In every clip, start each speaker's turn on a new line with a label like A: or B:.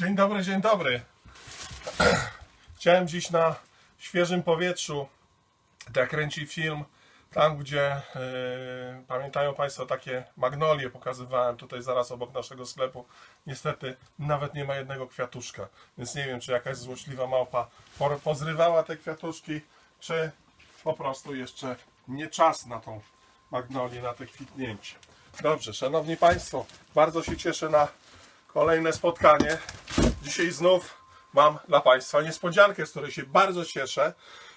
A: Dzień dobry, dzień dobry. Chciałem dziś na świeżym powietrzu, tak kręci film, tam gdzie yy, pamiętają Państwo takie magnolie pokazywałem tutaj zaraz obok naszego sklepu. Niestety nawet nie ma jednego kwiatuszka, więc nie wiem czy jakaś złośliwa małpa pozrywała te kwiatuszki, czy po prostu jeszcze nie czas na tą magnolię, na te kwitnięcie. Dobrze, Szanowni Państwo, bardzo się cieszę na kolejne spotkanie. Dzisiaj znów mam dla Państwa niespodziankę, z której się bardzo cieszę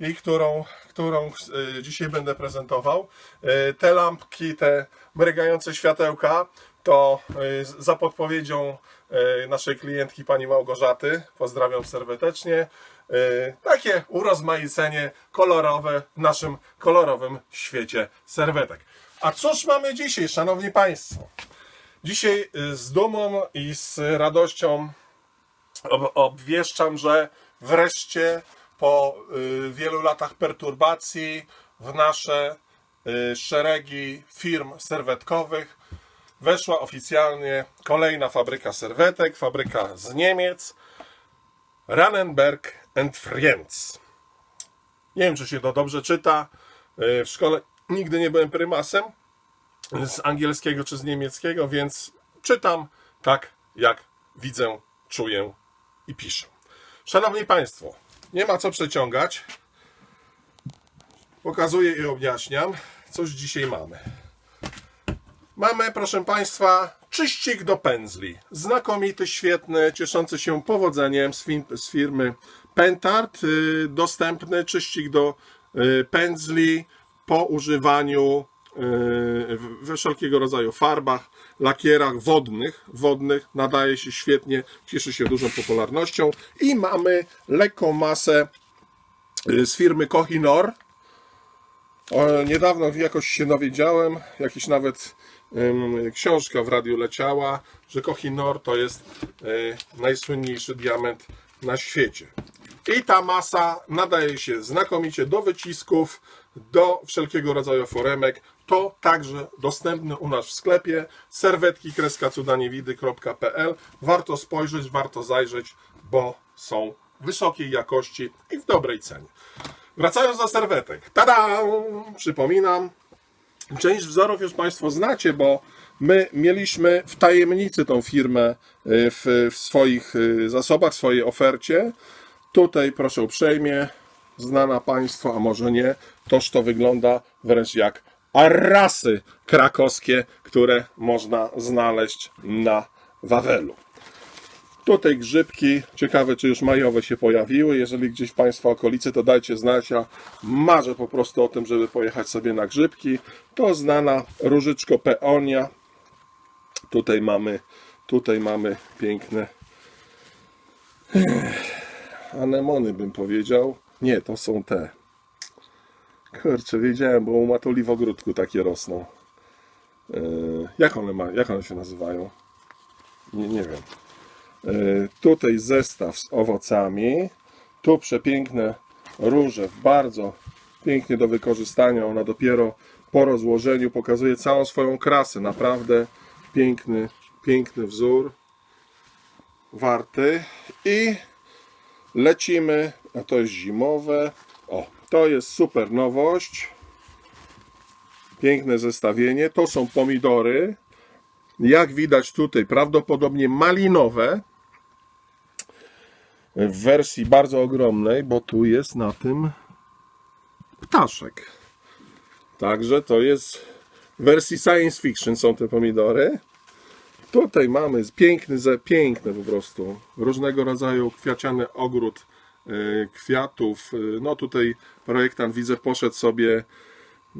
A: i którą, którą e, dzisiaj będę prezentował. E, Te lampki, te mrygające światełka to e, za podpowiedzią naszej klientki pani Małgorzaty. Pozdrawiam serdecznie. Takie urozmaicenie kolorowe w naszym kolorowym świecie serwetek. A cóż mamy dzisiaj, Szanowni Państwo? Dzisiaj z dumą i z radością ob- obwieszczam, że wreszcie po y, wielu latach perturbacji w nasze y, szeregi firm serwetkowych weszła oficjalnie kolejna fabryka serwetek, fabryka z Niemiec, Rannenberg and Friends. Nie wiem, czy się to dobrze czyta. Y, W szkole nigdy nie byłem prymasem, z angielskiego czy z niemieckiego, więc czytam tak, jak widzę, czuję i piszę. Szanowni Państwo, nie ma co przeciągać. Pokazuję i objaśniam, coś dzisiaj mamy. Mamy, proszę Państwa, czyścik do pędzli. Znakomity, świetny, cieszący się powodzeniem z, firmy Pentard. Yy, Dostępny czyścik do yy, pędzli po używaniu we wszelkiego rodzaju farbach, lakierach wodnych. Wodnych nadaje się świetnie, cieszy się dużą popularnością. I mamy lekką masę yy, z firmy Kohinor. Niedawno jakoś się dowiedziałem, jakiś nawet książka w radiu leciała, że Kohinor to jest y, najsłynniejszy diament na świecie. I ta masa nadaje się znakomicie do wycisków, do wszelkiego rodzaju foremek. To także dostępne u nas w sklepie serwetki kreskacudaniewidy.pl Warto spojrzeć, warto zajrzeć, bo są wysokiej jakości i w dobrej cenie. Wracając do serwetek. Tada! Przypominam, część wzorów już Państwo znacie, bo my mieliśmy w tajemnicy tą firmę y, w, w swoich y, zasobach, w swojej ofercie. Tutaj proszę uprzejmie, znana Państwu, a może nie, toż to wygląda wręcz jak arasy krakowskie, które można znaleźć na Wawelu. Tutaj grzybki, ciekawe czy już majowe się pojawiły. Jeżeli gdzieś w Państwa okolicy, to dajcie znać. Ja marzę po prostu o tym, żeby pojechać sobie na grzybki. To znana różyczko peonia. Tutaj mamy, tutaj mamy piękne anemony, bym powiedział. Nie, to są te. Kurczę, wiedziałem, bo u matuli w ogródku takie rosną. Yy, jak one ma, jak one się nazywają? Nie, nie wiem. E, Tutaj zestaw z owocami. Tu przepiękne róże, bardzo pięknie do wykorzystania. Ona dopiero po rozłożeniu pokazuje całą swoją krasę. Naprawdę piękny, piękny wzór. Warty. I lecimy, a to jest zimowe. O, to jest super nowość. Piękne zestawienie. To są pomidory. Jak widać tutaj, prawdopodobnie malinowe w wersji bardzo ogromnej, bo tu jest na tym ptaszek. Także to jest w wersji science fiction są te pomidory. Tutaj mamy piękny, piękny po prostu, różnego rodzaju kwiaciany ogród kwiatów. Y, No tutaj projektant widzę poszedł sobie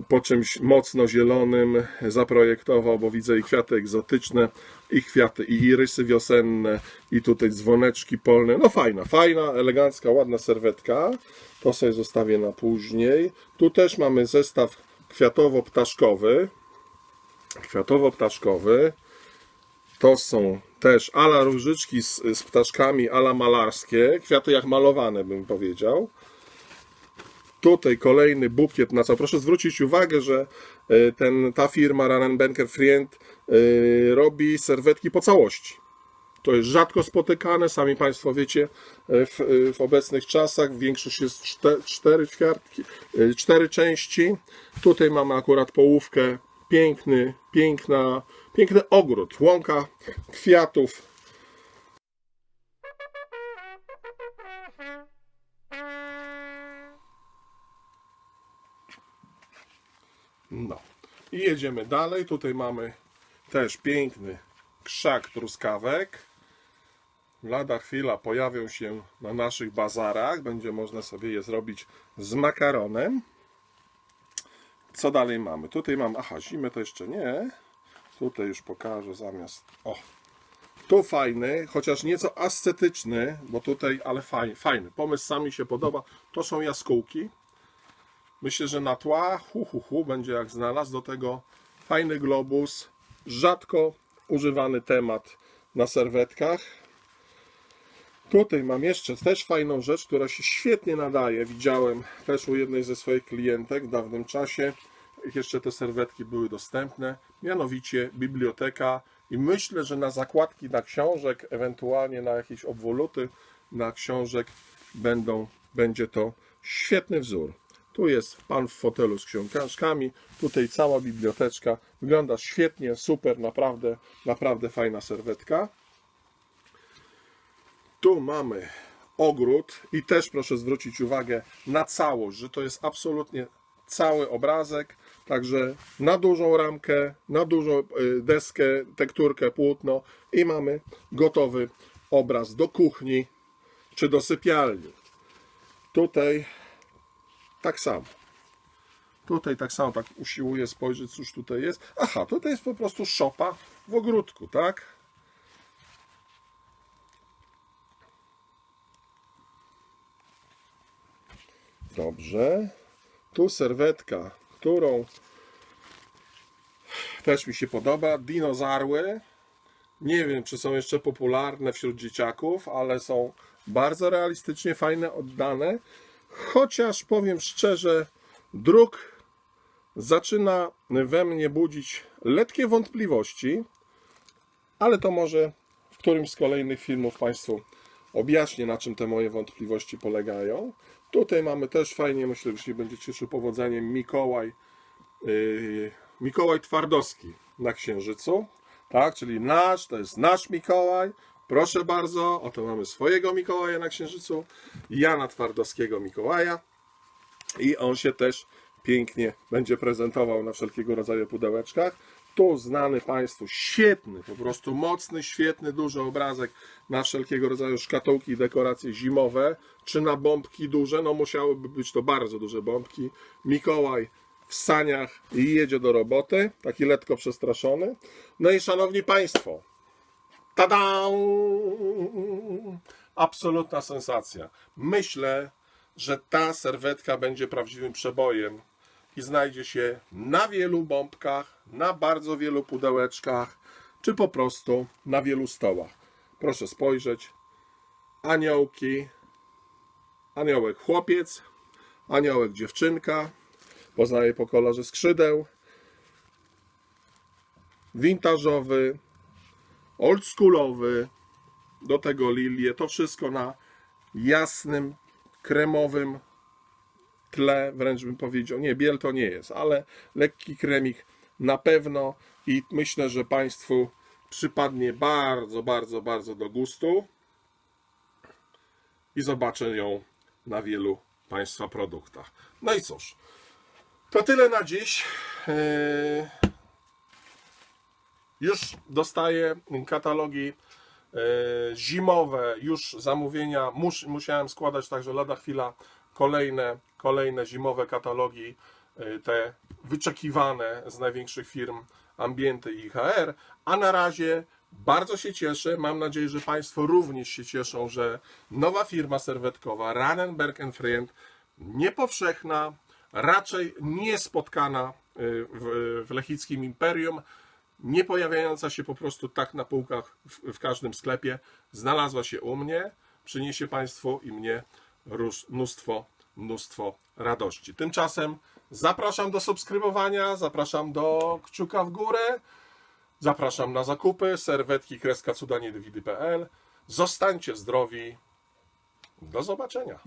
A: po czymś mocno zielonym zaprojektował, bo widzę i kwiaty egzotyczne, i kwiaty, i irysy wiosenne, i tutaj dzwoneczki polne. No fajna, fajna, elegancka, ładna serwetka. To sobie zostawię na później. Tu też mamy zestaw kwiatowo-ptaszkowy. Kwiatowo-ptaszkowy. To są też ala różyczki z, z ptaszkami, ala malarskie. Kwiaty jak malowane, bym powiedział. Tutaj kolejny bukiet na co. Proszę zwrócić uwagę, że e, ten, ta firma Rannenberger Friend e, robi serwetki po całości. To jest rzadko spotykane, sami Państwo wiecie, e, w, w obecnych czasach większość jest czte, cztery ćwiartki, cztery części. Tutaj mamy akurat połówkę, piękny, piękna, piękny ogród, łąka kwiatów. No i jedziemy dalej. Tutaj mamy też piękny krzak truskawek. Lada chwila pojawią się na naszych bazarach. Będzie można sobie je zrobić z makaronem. Co dalej mamy? Tutaj mam, aha, zimę to jeszcze nie. Tutaj już pokażę zamiast, o, tu fajny, chociaż nieco ascetyczny, bo tutaj, ale fajny, fajny. Pomysł sami się podoba. To są jaskółki. Myślę, że na tła hu, hu, hu, będzie jak znalazł. Do tego fajny globus, rzadko używany temat na serwetkach. Tutaj mam jeszcze też fajną rzecz, która się świetnie nadaje. Widziałem też u jednej ze swoich klientek w dawnym czasie. Jeszcze te serwetki były dostępne. Mianowicie biblioteka. I myślę, że na zakładki na książek, ewentualnie na jakieś obwoluty na książek będą, będzie to świetny wzór. Tu jest pan w fotelu z książkami, tutaj cała biblioteczka. Wygląda świetnie, super, naprawdę, naprawdę fajna serwetka. Tu mamy ogród i też proszę zwrócić uwagę na całość, że to jest absolutnie cały obrazek, także na dużą ramkę, na dużą y, deskę, tekturkę, płótno i mamy gotowy obraz do kuchni czy do sypialni. Tutaj tak samo. Tutaj tak samo, tak usiłuję spojrzeć, cóż tutaj jest. Aha, tutaj jest po prostu szopa w ogródku, tak? Dobrze. Tu serwetka, którą też mi się podoba. Dinozarły. Nie wiem, czy są jeszcze popularne wśród dzieciaków, ale są bardzo realistycznie fajne, oddane. Chociaż powiem szczerze, druk zaczyna we mnie budzić letkie wątpliwości, ale to może w którymś z kolejnych filmów Państwu objaśnię, na czym te moje wątpliwości polegają. Tutaj mamy też fajnie, myślę, że się będzie cieszył powodzeniem Mikołaj, yy, Mikołaj Twardowski na Księżycu, tak, czyli nasz, to jest nasz Mikołaj, proszę bardzo, oto mamy swojego Mikołaja na Księżycu, Jana Twardowskiego Mikołaja. I on się też pięknie będzie prezentował na wszelkiego rodzaju pudełeczkach. Tu znany Państwu, świetny, po prostu mocny, świetny, duży obrazek na wszelkiego rodzaju szkatułki i dekoracje zimowe, czy na bombki duże, no musiałyby być to bardzo duże bombki. Mikołaj w saniach i jedzie do roboty, taki letko przestraszony. No i szanowni Państwo, tada! Absolutna sensacja. Myślę, że ta serwetka będzie prawdziwym przebojem i znajdzie się na wielu bombkach, na bardzo wielu pudełeczkach, czy po prostu na wielu stołach. Proszę spojrzeć. Aniołki, aniołek chłopiec, aniołek dziewczynka, poznaję po kolorze skrzydeł, vintażowy, oldschoolowy, do tego lilie, to wszystko na jasnym, kremowym tle, wręcz bym powiedział, nie, biel to nie jest, ale lekki kremik na pewno i myślę, że Państwu przypadnie bardzo, bardzo, bardzo do gustu i zobaczę ją na wielu Państwa produktach. No i cóż, to tyle na dziś. Yy, Już dostaję katalogi e, zimowe, już zamówienia. Mus, musiałem składać także lada chwila kolejne, kolejne zimowe katalogi, e, te wyczekiwane z największych firm Ambienty i IHR. A na razie bardzo się cieszę. Mam nadzieję, że Państwo również się cieszą, że nowa firma serwetkowa Rannenberg Friend, niepowszechna, raczej niespotkana y, w, w Lechickim Imperium, nie pojawiająca się po prostu tak na półkach w, w każdym sklepie, znalazła się u mnie, przyniesie Państwu i mnie mnóstwo, mnóstwo radości. Tymczasem zapraszam do subskrybowania, zapraszam do kciuka w górę, Zapraszam na zakupy serwetki kreska cuda niedowidy.pl. Zostańcie zdrowi. Do zobaczenia.